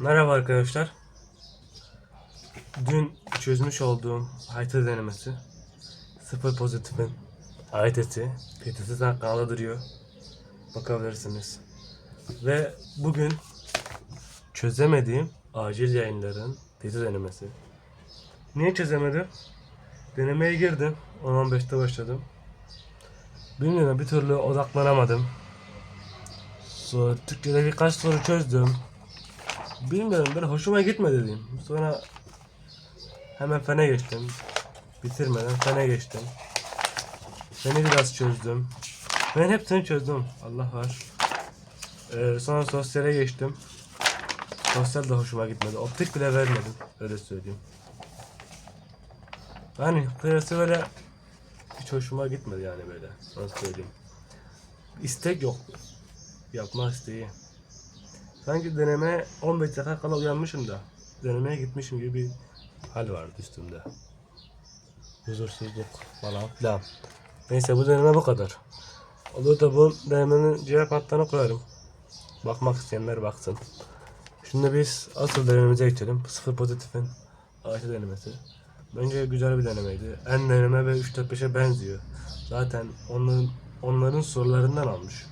Merhaba arkadaşlar. Dün çözmüş olduğum harita denemesi sıfır pozitifin haritası PTT kanalda duruyor. Bakabilirsiniz. Ve bugün çözemediğim acil yayınların PTT denemesi. Niye çözemedim? Denemeye girdim. 10-15'te başladım. Bilmiyorum bir türlü odaklanamadım. Sonra Türkçe'de birkaç soru çözdüm. Bilmiyorum ben hoşuma gitmedi diyeyim. Sonra hemen fene geçtim. Bitirmeden fene geçtim. Feni biraz çözdüm. Ben hepsini çözdüm. Allah var. Ee, sonra sosyale geçtim. Sosyal da hoşuma gitmedi. Optik bile vermedim. Öyle söyleyeyim. Yani kıyası böyle hiç hoşuma gitmedi yani böyle. Nasıl söyleyeyim. İstek yok. Yapma isteği. Sanki deneme 15 dakika kala uyanmışım da denemeye gitmişim gibi bir hal vardı üstümde. Huzursuzluk falan filan. Neyse bu deneme bu kadar. Olur da bu denemenin cevap hattına koyarım. Bakmak isteyenler baksın. Şimdi biz asıl denememize geçelim. Sıfır pozitifin artı denemesi. Bence güzel bir denemeydi. En deneme ve 3-4-5'e benziyor. Zaten onların onların sorularından almış.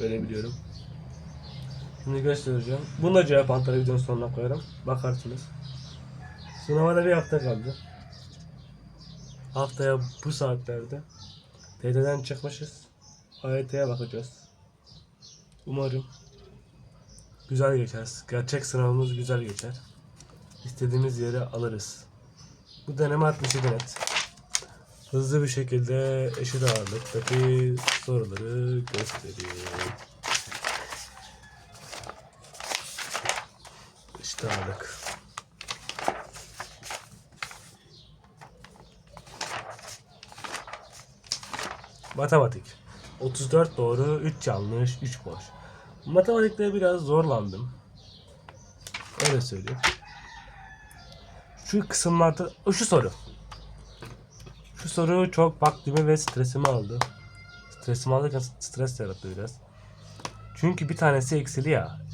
Böyle biliyorum. Şimdi göstereceğim. Bunu da cevap antları videonun sonuna koyarım. Bakarsınız. Sınava da bir hafta kaldı. Haftaya bu saatlerde TD'den çıkmışız. AYT'ye bakacağız. Umarım güzel geçer. Gerçek sınavımız güzel geçer. İstediğimiz yere alırız. Bu deneme 67 net. Hızlı bir şekilde eşit ağırlıktaki soruları gösteriyor. Ağırlık. Matematik. 34 doğru, 3 yanlış, 3 boş. Matematikte biraz zorlandım. Öyle söyleyeyim. Şu kısımlarda, şu soru. Şu soru çok vaktimi ve stresimi aldı. Stresimi alırken stres yarattı biraz. Çünkü bir tanesi eksili ya.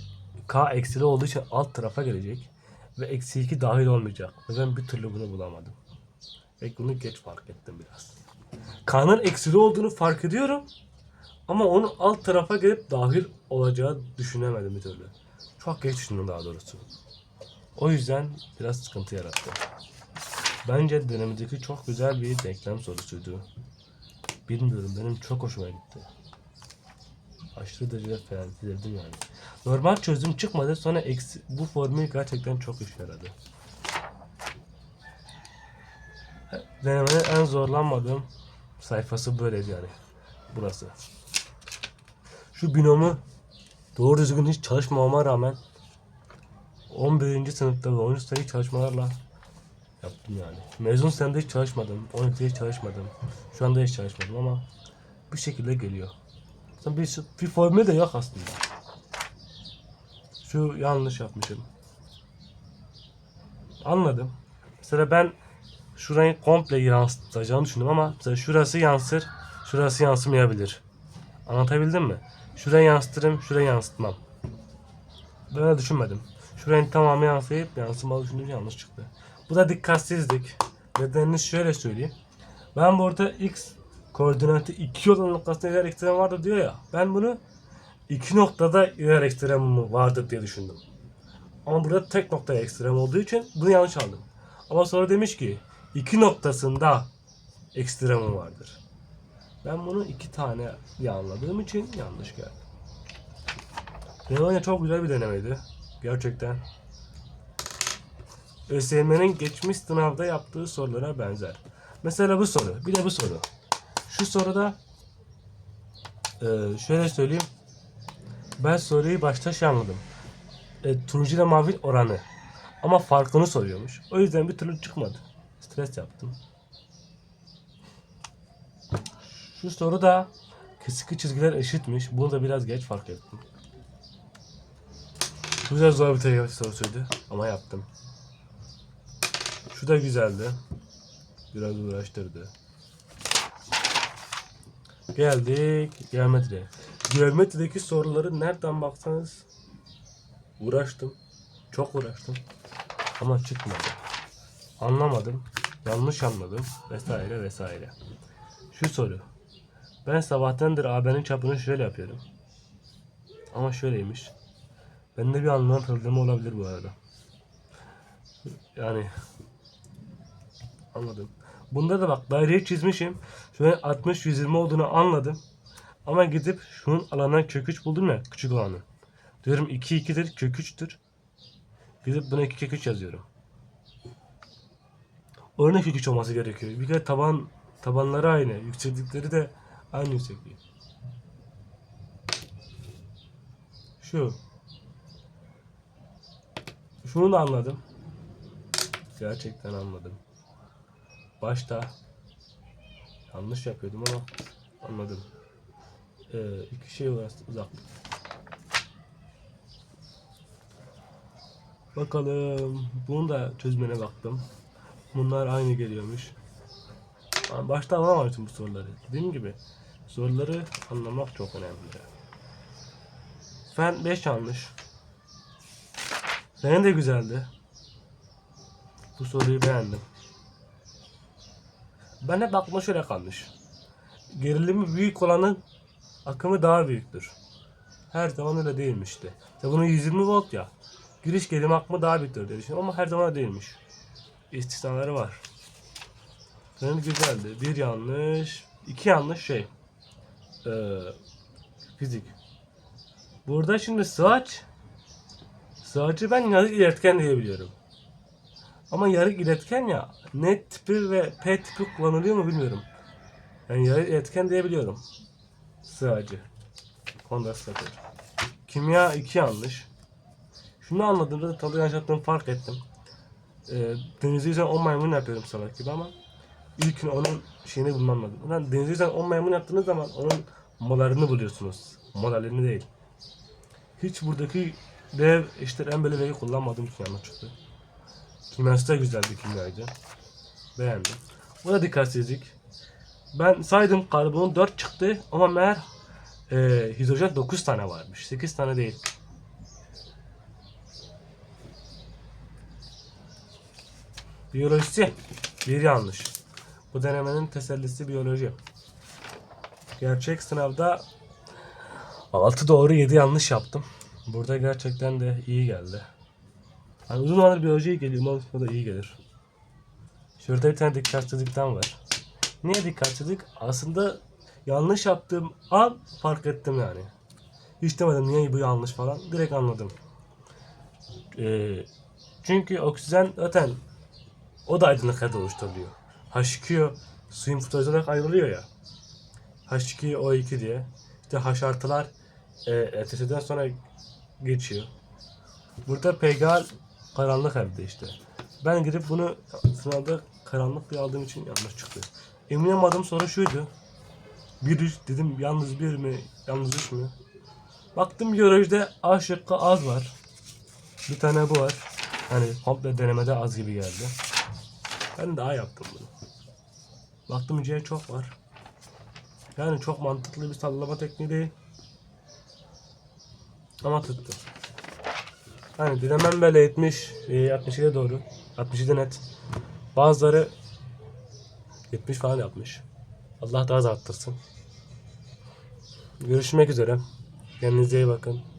K eksili olduğu için alt tarafa gelecek. Ve eksi 2 dahil olmayacak. Ve ben bir türlü bunu bulamadım. Ve bunu geç fark ettim biraz. K'nın eksili olduğunu fark ediyorum. Ama onun alt tarafa gelip dahil olacağı düşünemedim bir türlü. Çok geç düşündüm daha doğrusu. O yüzden biraz sıkıntı yarattı. Bence dönemdeki çok güzel bir denklem sorusuydu. Bilmiyorum benim çok hoşuma gitti. Aşırı derecede ferahladım yani. Normal çözüm çıkmadı sonra eksi, bu formül gerçekten çok işe yaradı. Denemenin en zorlanmadığım sayfası böyleydi yani. Burası. Şu binomu doğru düzgün hiç çalışmamama rağmen 11. sınıfta ve 13 senelik çalışmalarla yaptım yani. Mezun senemde hiç çalışmadım. 12'de hiç çalışmadım. Şu anda hiç çalışmadım ama bir şekilde geliyor. Bir, bir formül de yok aslında. Şu yanlış yapmışım. Anladım. Mesela ben şurayı komple yansıtacağını düşündüm ama mesela şurası yansır, şurası yansımayabilir. Anlatabildim mi? Şurayı yansıtırım, şurayı yansıtmam. Böyle düşünmedim. Şuranın tamamı yansıyıp yansımalı düşündüğüm yanlış çıktı. Bu da dikkatsizlik. Nedenini şöyle söyleyeyim. Ben burada x koordinatı 2 olan noktasında iler ekstrem vardır diyor ya. Ben bunu iki noktada iler ekstrem vardır diye düşündüm. Ama burada tek nokta ekstrem olduğu için bunu yanlış aldım. Ama sonra demiş ki iki noktasında ekstremum vardır. Ben bunu iki tane anladığım için yanlış geldi. Deneme çok güzel bir denemeydi. Gerçekten. ÖSYM'nin geçmiş sınavda yaptığı sorulara benzer. Mesela bu soru. Bir de bu soru. Şu soruda şöyle söyleyeyim. Ben soruyu başta şey anladım. E, turuncu ile mavi oranı. Ama farkını soruyormuş. O yüzden bir türlü çıkmadı. Stres yaptım. Şu soruda kesik çizgiler eşitmiş. Bunu da biraz geç fark ettim. Bu da zor bir tecrübe sorusuydu ama yaptım. Şu da güzeldi. Biraz uğraştırdı. Geldik geometri. Geometrideki soruları nereden baksanız uğraştım. Çok uğraştım. Ama çıkmadı. Anlamadım. Yanlış anladım. Vesaire vesaire. Şu soru. Ben sabahtandır AB'nin çapını şöyle yapıyorum. Ama şöyleymiş. Bende bir anlam problemi olabilir bu arada. Yani anladım. Bunda da bak daireyi çizmişim. Şöyle 60-120 olduğunu anladım. Ama gidip şunun alanından kök 3 buldum ya küçük olanı. Diyorum 2 2'dir kök 3'tür. Gidip buna 2 kök 3 yazıyorum. Onun kök 3 olması gerekiyor. Bir kere taban tabanları aynı. Yükseklikleri de aynı yüksekliği. Şu. Şunu da anladım. Gerçekten anladım. Başta yanlış yapıyordum ama anladım. Ee, iki şey var uzaklık. Bakalım. Bunu da çözmene baktım. Bunlar aynı geliyormuş. Başta anlamamıştım bu soruları. Dediğim gibi soruları anlamak çok önemli. Fen 5 yanlış. Senin de güzeldi. Bu soruyu beğendim. Ben hep aklıma şöyle kalmış. Gerilimi büyük olanın akımı daha büyüktür. Her zaman öyle değilmişti. İşte bunun 120 volt ya. Giriş gerilimi akımı daha büyüktür diye düşünüyorum ama her zaman değilmiş. İstisnaları var. Senin güzeldi. Bir yanlış, iki yanlış şey. Ee, fizik. Burada şimdi sığaç sığacı ben yarık iletken diyebiliyorum. Ama yarık iletken ya net tipi ve P tipi kullanılıyor mu bilmiyorum. Yani yarık iletken diyebiliyorum. Sığacı. Kondansatör. Kimya iki yanlış. Şunu anladığımda da tadı yanlış yaptığımı fark ettim. Ee, denizi yüzen 10 maymun yapıyorum salak gibi ama ilkin onun şeyini bulmam lazım. Ulan denizi yüzen 10 maymun yaptığınız zaman onun molarını buluyorsunuz. Molarını değil. Hiç buradaki dev işte en böyle veri kullanmadığım için yanlış çıktı. Kimyası da güzeldi kimyaydı. Beğendim. Bu da dikkatsizlik. Ben saydım karbon 4 çıktı ama meğer e, hidrojen 9 tane varmış. 8 tane değil. Biyolojisi bir yanlış. Bu denemenin tesellisi biyoloji. Gerçek sınavda 6 doğru 7 yanlış yaptım. Burada gerçekten de iyi geldi. Hani uzun zamandır biyoloji iyi geliyor bu da iyi gelir. Şurada bir tane dikkatsizlikten var. Niye dikkatsizlik? Aslında yanlış yaptığım an fark ettim yani. Hiç demedim niye bu yanlış falan. Direkt anladım. Ee, çünkü oksijen zaten o da aydınlık halde oluşturuluyor. H2O suyun fotosü olarak ayrılıyor ya. H2O2 diye. İşte H artılar e, ateşeden sonra geçiyor. Burada PGA karanlık evde işte. Ben gidip bunu sınavda karanlık diye aldığım için yanlış çıktı. Emin olmadığım soru şuydu. Bir dedim yalnız bir mi yalnız üç mü? Baktım biyolojide A şıkkı az var. Bir tane bu var. Hani komple denemede az gibi geldi. Ben daha yaptım bunu. Baktım C çok var. Yani çok mantıklı bir sallama tekniği değil. Ama tuttu. Hani dilemem böyle 70, e, 67 doğru. 67 net. Bazıları 70 falan yapmış. Allah daha az arttırsın. Görüşmek üzere. Kendinize iyi bakın.